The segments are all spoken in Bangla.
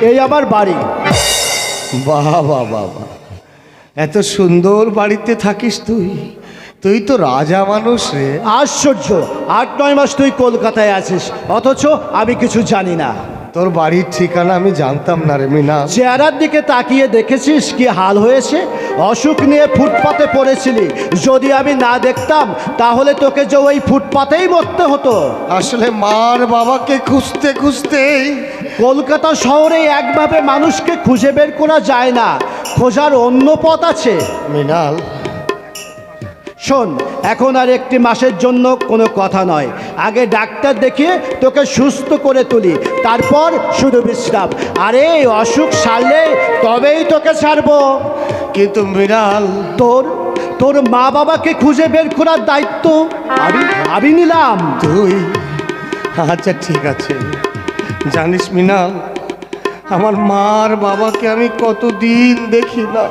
এই আমার বাড়ি। বাহ বাহ। এত সুন্দর বাড়িতে থাকিস তুই। তুই তো রাজা মানুষ রে। আশ্চর্য আট নয় মাস তুই কলকাতায় আছিস অথচ আমি কিছু জানি না। তোর বাড়ির ঠিকানা আমি জানতাম না রে মিনা। চেহারার দিকে তাকিয়ে দেখেছিস কি হাল হয়েছে? অসুখ নিয়ে ফুটপাতে পড়েছিলি। যদি আমি না দেখতাম তাহলে তোকে যে ওই ফুটপাতেই মরতে হতো। আসলে মার বাবাকে খুঁজতে খুঁজতে কলকাতা শহরে একভাবে মানুষকে খুঁজে বের করা যায় না। খোঁজার অন্য পথ আছে। মৃণাল। শোন এখন আর একটি মাসের জন্য কোনো কথা নয়। আগে ডাক্তার দেখিয়ে তোকে সুস্থ করে তুলি। তারপর শুধু বিশ্রাম। আরে অসুখ সারলে তবেই তোকে ছাড়বো কিন্তু মৃণাল। তোর তোর মা বাবাকে খুঁজে বের করার দায়িত্ব আমি আমি নিলাম। তুই। আচ্ছা ঠিক আছে। জানিস মৃণাল আমার মার বাবাকে আমি কতদিন দেখি না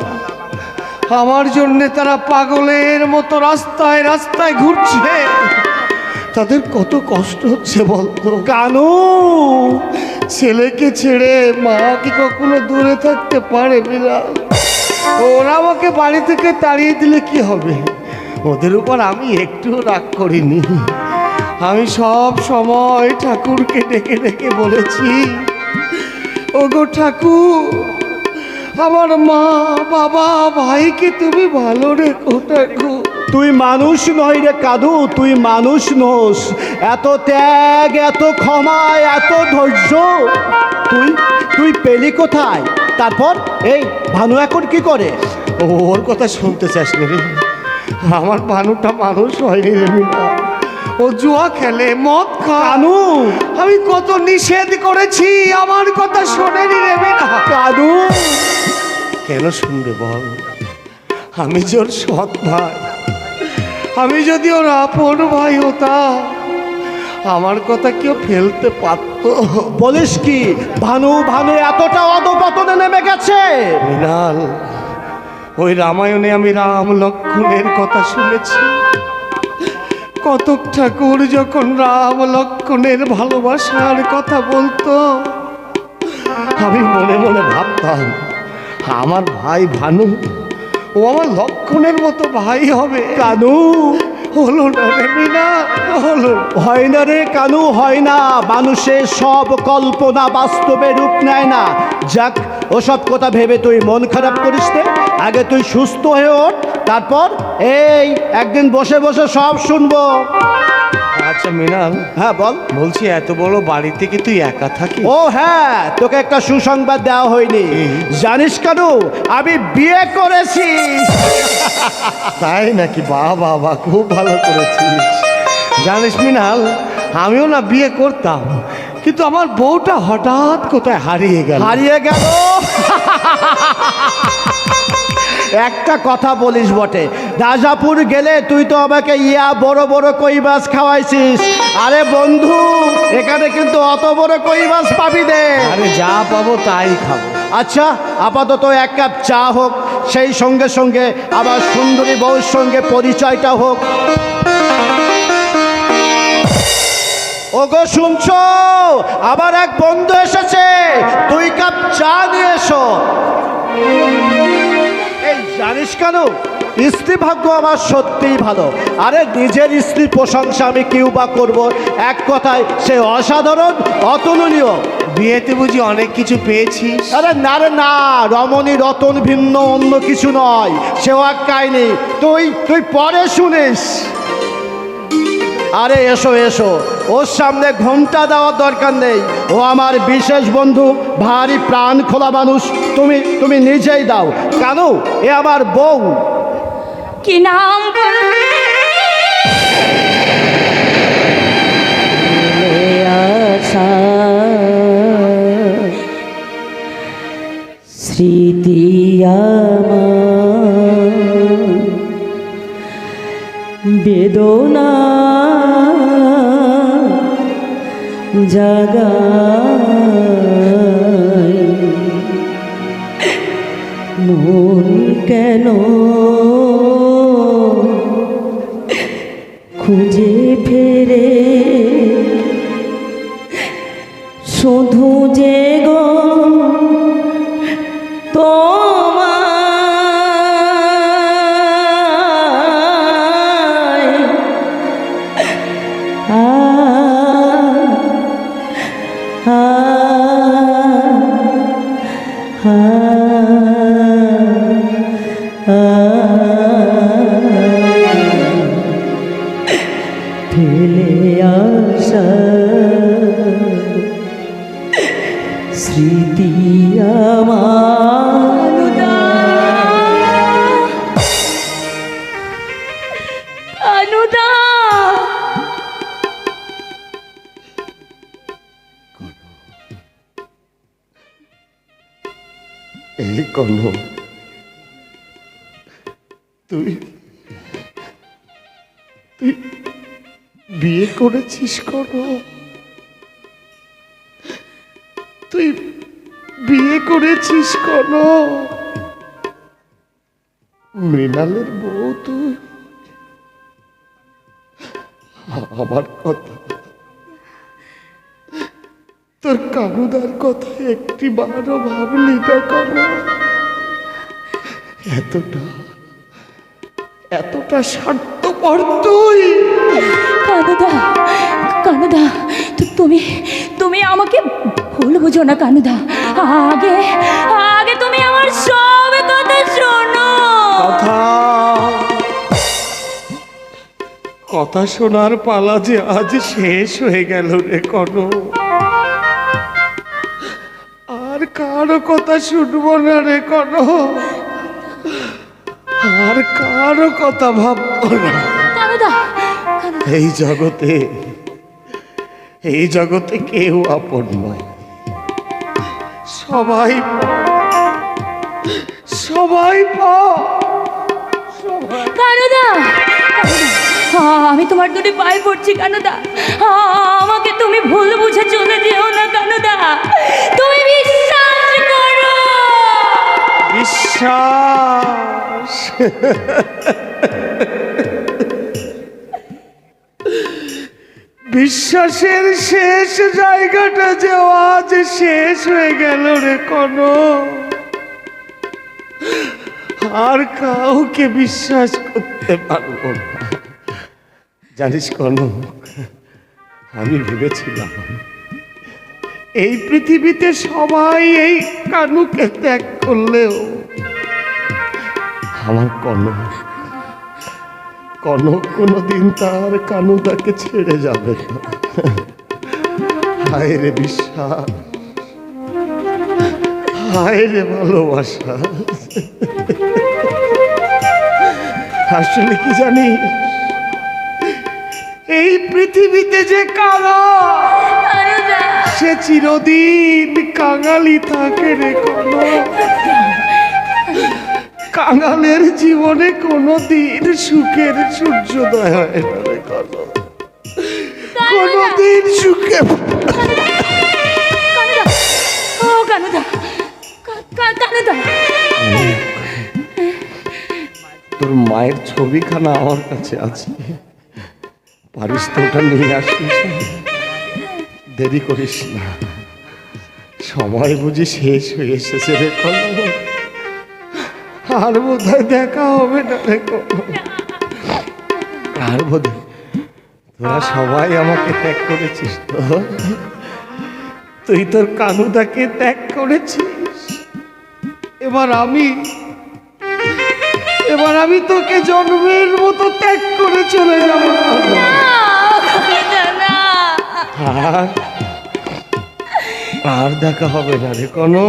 আমার জন্যে তারা পাগলের মতো রাস্তায় রাস্তায় ঘুরছে। তাদের কত কষ্ট হচ্ছে বলতো। কানু! ছেলেকে ছেড়ে মা কি কখনো দূরে থাকতে পারে বিড়াল ওরা আমাকে বাড়ি থেকে তাড়িয়ে দিলে কি হবে? ওদের উপর আমি একটু রাগ করিনি। আমি সব সময় ঠাকুরকে ডেকে ডেকে বলেছি ওগো ঠাকুর আমার মা বাবা ভাইকে তুমি ভালো রেখো ঠাকুর। তুই মানুষ নই রে কাদু তুই মানুষ নোস। এত ত্যাগ এত ক্ষমা এত ধৈর্য। তুই তুই পেলি কোথায়? তারপর এই ভানু এখন কি করে? ওর কথা শুনতে চাস নি রে। আমার ভানুটা মানুষ হয়নি রে মিনা ও জুয়া খেলে মদ কানু। আমি কত নিষেধ করেছি আমার কথা শোনেনি রে মিনা কানু। কেন শুনবে বল? আমি যে ওর সৎ ভাই। আমি যদি ওর আপন ভাই হতাম আমার কথা কেউ ফেলতে পারতো। বলিস কি? ভানু ভানু এতটা অধপতনে নেমে গেছে। মৃণাল ওই রামায়ণে আমি রাম লক্ষ্মণের কথা শুনেছি। কতক ঠাকুর যখন রাম লক্ষণের ভালোবাসার কথা বলতো, আমি মনে মনে ভাবতাম, আমার ভাই ভানু, ও আমার লক্ষণের মতো ভাই হবে। কানু, হলো না রে মিনা, হলো। হয় না রে কানু, হয় না। মানুষের সব কল্পনা বাস্তবে রূপ নেয় না। যাক, ওসব কথা ভেবে তুই মন খারাপ করিস নে। আগে তুই সুস্থ হয়ে ওঠ তারপর এই একদিন বসে বসে সব শুনব। আচ্ছা মৃণাল। হ্যাঁ বল। বলছি এত বড় বাড়িতে কি তুই একা থাকিস ও হ্যাঁ তোকে একটা সুসংবাদ দেওয়া হয়নি। জানিস কেন আমি বিয়ে করেছি। তাই নাকি? বাহ বাহ বাহ খুব ভালো করেছিস। জানিস মিনাল আমিও না বিয়ে করতাম। কিন্তু আমার বউটা হঠাৎ কোথায় হারিয়ে গেল? হারিয়ে গেল? একটা কথা বলিস বটে। রাজাপুর গেলে তুই তো আমাকে ইয়া বড় বড় কই মাছ খাওয়াইছিস। আরে বন্ধু এখানে কিন্তু অত বড় কই মাছ পাবি দে আরে যা পাবো তাই খাব। আচ্ছা আপাতত এক কাপ চা হোক সেই সঙ্গে সঙ্গে আবার সুন্দরী বউর সঙ্গে পরিচয়টা হোক। ওগো শুনছো? আবার এক বন্ধু এসেছে। দুই কাপ চা নিয়ে এসো। এই জানিস কেন? স্ত্রী ভাগ্য আমার সত্যিই ভালো। আরে নিজের স্ত্রীর প্রশংসা আমি কেউ বা করব? এক কথায় সে অসাধারণ অতুলনীয়। বিয়েতে বুঝি অনেক কিছু পেয়েছি আরে না রে না। রমণী রতন ভিন্ন অন্য কিছু নয়। সেও এক কাহিনী। তুই তুই পরে শুনিস। আরে এসো এসো। ওর সামনে ঘণ্টা দেওয়ার দরকার নেই। ও আমার বিশেষ বন্ধু ভারী প্রাণ খোলা মানুষ। তুমি তুমি নিজেই দাও। কেন এ আমার বউ। কি নাম আশা স্মৃতি বেদনা জাগাই মন কেন খুঁজে ফেরে? শুধু যে গো তো তুই বিয়ে করেছিস কর্ণ তুই বিয়ে করেছিস কর্ণ মৃণালের আমার কথা। তোর কানুদার কথা একটি বারও ভাবলি না কেন এতটা এতটা স্বার্থপর তুই। কানুদা কানুদা তুমি তুমি আমাকে ভুল বুঝো না কানুদা। আগে আগে তুমি আমার সব কথা শোনো। কথা? কথা শোনার পালা যে আজ শেষ হয়ে গেল রে কন আর কারও কথা শুনব না রে কন আর কারও কথা ভাববো না এই জগতে এই জগতে কেউ আপন নয় সবাই। সবাই পর। সবাই আমি তোমার দুটি পায়ে পড়ছি কানুদা আমাকে তুমি ভুল বুঝে চলে যেও না কানুদা তুমি বিশ্বাস করো। বিশ্বাস। বিশ্বাসের শেষ জায়গাটা যে আজ শেষ হয়ে গেল রে কোন। আর কাউকে বিশ্বাস করতে পারব না। জানিস কোন, আমি ভেবেছিলাম এই পৃথিবীতে সবাই এই কানুকে ত্যাগ করলেও আমার কনক কনক কোনোদিন তার কানুদাকে ছেড়ে যাবে না। হায় রে বিশ্বাস হায় রে ভালোবাসা। আসলে কি জানি এই পৃথিবীতে যে কারা, সে চিরদিন কাঙালি থাকে রে কোনো। কাঙালের জীবনে কোনো দিন সুখের সূর্যোদয় হয় না রে কোনো। কোনো দিন সুখে তোর মায়ের ছবিখানা আমার কাছে আছে। পারিস তো ওটা নিয়ে আসিস দেরি করিস না। সময় বুঝি শেষ হয়ে এসেছে রে আর বোধহয় দেখা হবে না রে আর বোধ তোরা সবাই আমাকে ত্যাগ করেছিস তো। তুই তোর কানুদাকে ত্যাগ করেছিস। এবার আমি এবার আমি তোকে জন্মের মতো ত্যাগ করে চলে যাব। আর আর দেখা হবে না রে কোনো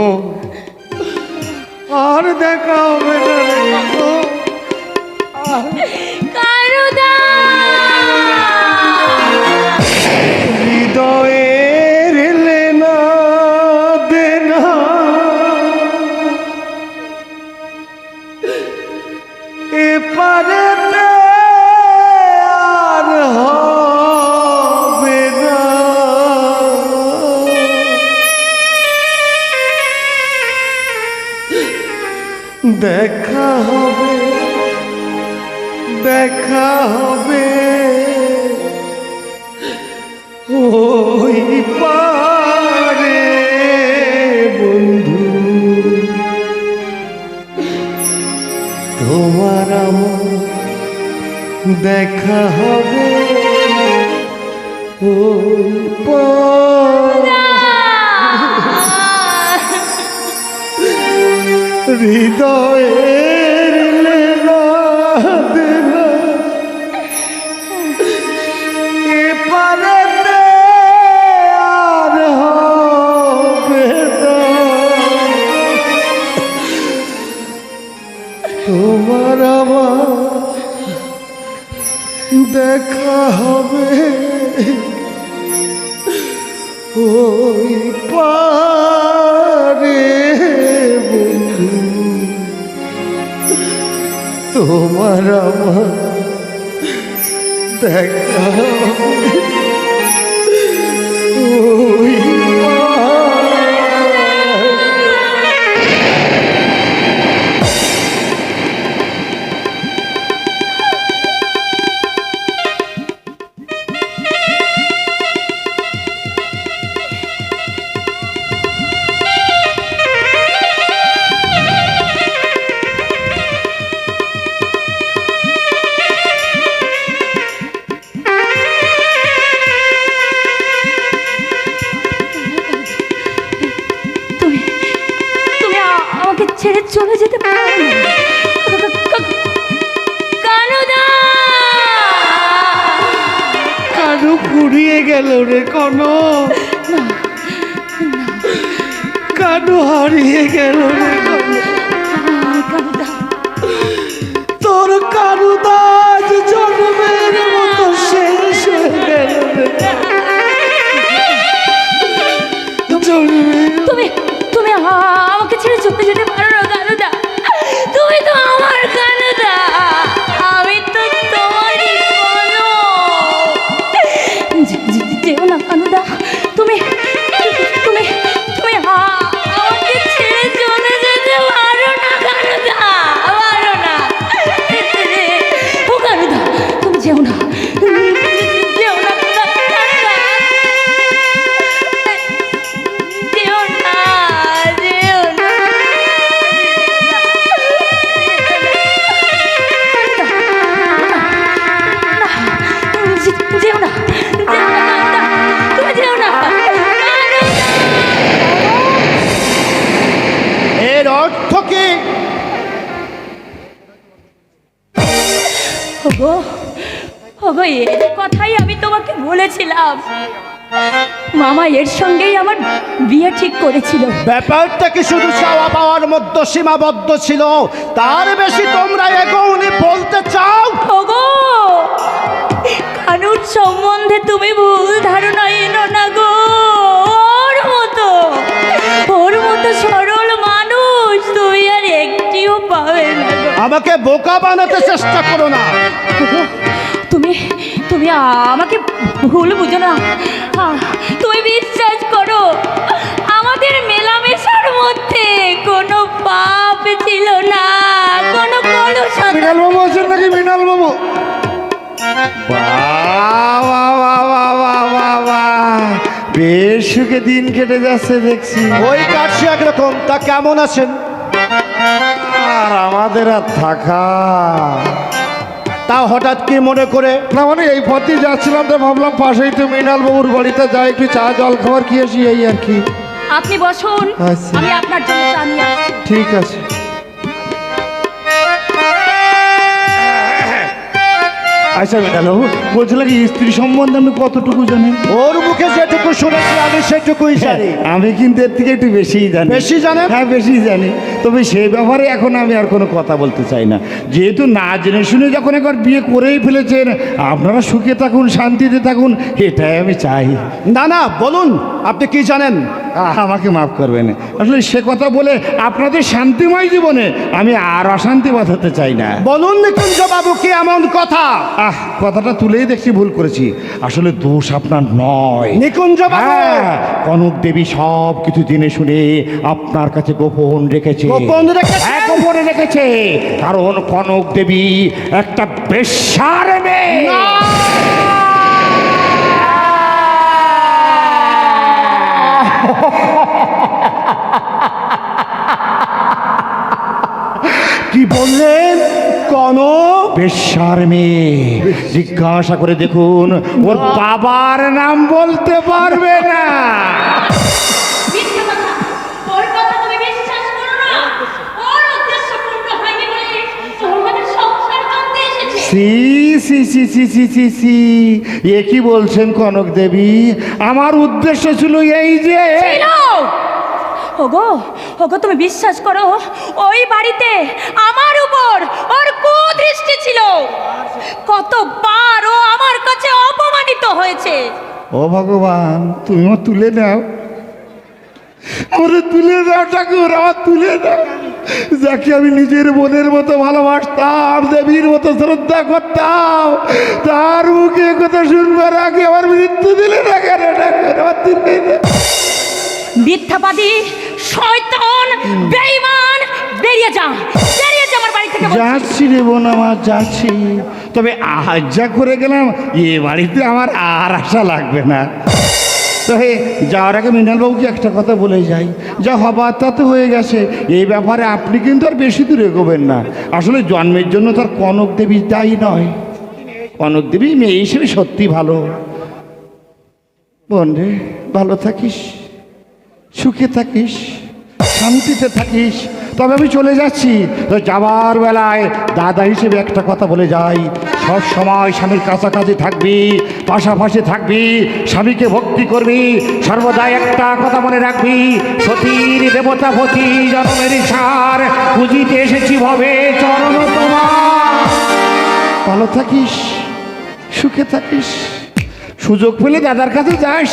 আর দেখা হবে না রে কোনো আর দেখা হবে ওই দেখা হবে। ওই পারে বন্ধু তোমার আমার দেখা গেল রে কোনো কানু হারিয়ে গেল রে কথাই আমি তোমাকে বলেছিলাম। মামা এর সঙ্গেই আমার বিয়ে ঠিক করেছিল। ব্যাপারটা কি শুধু চাওয়া পাওয়ার মধ্যে সীমাবদ্ধ ছিল? তার বেশি তোমরা এগোনি বলতে চাও? ওগো কানুর সম্বন্ধে তুমি ভুল ধারণা এনো না গো। ওর মতো ওর মতো সরল মানুষ তুমি আর একটিও পাবে না গো। আমাকে বোকা বানাতে চেষ্টা করো না। তুমি তুমি আমাকে ভুল বুঝো না। তুমি বিশ্বাস করো আমাদের মেলামেশার মধ্যে কোনো পাপ ছিল না কোনো মৃণাল বাবু আছেন নাকি মৃণাল বাবু বাহ, বাহ, বাহ, বাহ, বাহ, বাহ, বাহ। বেশ সুখে দিন কেটে যাচ্ছে দেখছি। ওই কাটছি একরকম তা কেমন আছেন? আর আমাদের আর থাকা তা হঠাৎ কি মনে করে? না মানে এই পথে যাচ্ছিলাম তো ভাবলাম পাশেই তো মৃণাল বাবুর বাড়িতে যাই একটু চা জল খাবার কি আসি এই আর কি। আপনি বসুন আচ্ছা। আমি আপনার জন্য চা নিয়ে আসছি। ঠিক আছে। আচ্ছা মৃণাল বাবু বলছিলাম কি স্ত্রী সম্বন্ধে আপনি কতটুকু জানেন ওর মুখে যেটুকু শুনেছি আমি সেটুকুই জানি। আমি কিন্তু এর থেকে একটু বেশিই জানি। বেশি জানেন? হ্যাঁ বেশি জানি। তবে সেই ব্যাপারে এখন আমি আর কোনো কথা বলতে চাই না। যেহেতু না জেনে শুনে যখন একবার বিয়ে করেই ফেলেছেন আপনারা সুখে থাকুন শান্তিতে থাকুন এটাই আমি চাই। না না বলুন আপনি কি জানেন? আমাকে মাফ করবেন। আসলে সে কথা বলে আপনাদের শান্তিময় জীবনে আমি আর অশান্তি বাঁধাতে চাই না। বলুন নিকুঞ্জ বাবু কি এমন কথা? আহ কথাটা তুলেই দেখছি ভুল করেছি। আসলে দোষ আপনার নয়। নিকুঞ্জ বাবু হ্যাঁ কনক দেবী সব কিছু জেনে শুনে আপনার কাছে গোপন রেখেছে। রেখেছে? গোপনে রেখেছে। কারণ কনক দেবী একটা বেশ্যার মেয়ে। কি বললেন কনক? বেশ্যার মেয়ে। জিজ্ঞাসা করে দেখুন ওর বাবার নাম বলতে পারবে না মিথ্যে কথা ওর কথা তুমি বিশ্বাস করো না ওর C C C C C C C এ কি বলছেন কনক দেবী? আমার উদ্দেশ্য ছিল এই যে ওগো ওগো তুমি বিশ্বাস করো ওই বাড়িতে আমার উপর ওর কুদৃষ্টি ছিল। কতবার ও আমার কাছে অপমানিত হয়েছে। ও ভগবান তুমিও তুলে নাও। ওরে তুলে দাও ঠাকুর আমার তুলে দাও যাকে আমি নিজের বোনের মতো ভালোবাসতাম দেবীর মতো শ্রদ্ধা করতাম তার মুখে কথা শুনবার আগে আমার মৃত্যু দিলে না কেন? মিথ্যাবাদী শয়তান বেঈমান বেরিয়ে যা বেরিয়ে যা আমার বাড়ি থেকে যাচ্ছি রে বোন আমার যাচ্ছি। তবে আজ যা করে গেলাম এ বাড়িতে আমার আর আশা লাগবে না। তবে যাওয়ার আগে মৃণালবাবুকে একটা কথা বলে যাই। যা হবার তা তো হয়ে গেছে। এই ব্যাপারে আপনি কিন্তু আর বেশি দূর এগোবেন না। আসলে জন্মের জন্য তার কনক দেবী তাই নয়। কনক দেবী মেয়ে হিসেবে সত্যি ভালো। বোন রে, ভালো থাকিস, সুখে থাকিস, শান্তিতে থাকিস। তবে আমি চলে যাচ্ছি। তো যাবার বেলায় দাদা হিসেবে একটা কথা বলে যাই। সব সময় স্বামীর কাছাকাছি থাকবি, পাশাপাশি থাকবি, স্বামীকে ভক্তি করবি সর্বদাই একটা কথা মনে রাখবি, সতীর দেবতা পতি জন্মের সার, পুজিতে এসেছি ভবে চরণ তোমার। ভালো থাকিস, সুখে থাকিস, সুযোগ পেলে দাদার কাছে যাস,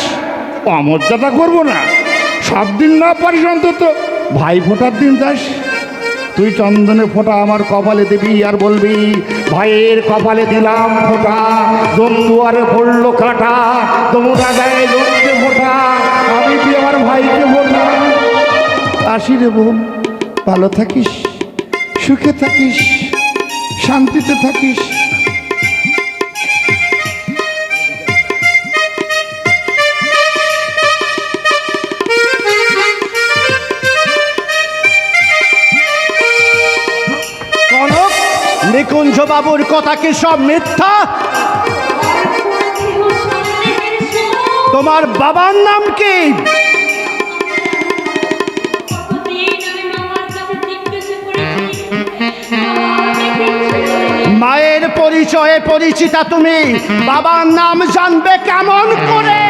অমর্যাদা করব না। সব দিন না পারিস অন্তত। ভাই ফোটার দিন যাস। তুই চন্দনের ফোঁটা আমার কপালে দিবি আর বলবি, ভাইয়ের কপালে দিলাম ফোঁটা দন্দুয়ারে পড়ল কাটা তোমরা দেয় জমতে ফোঁটা, আমি তুই আমার ভাইকে ফোঁটা? আসি রে বোন, ভালো থাকিস, সুখে থাকিস, শান্তিতে থাকিস বাবুর কথা কি সব মিথ্যা? তোমার বাবার নাম কি? মায়ের পরিচয়ে পরিচিতা তুমি। বাবার নাম জানবে কেমন করে?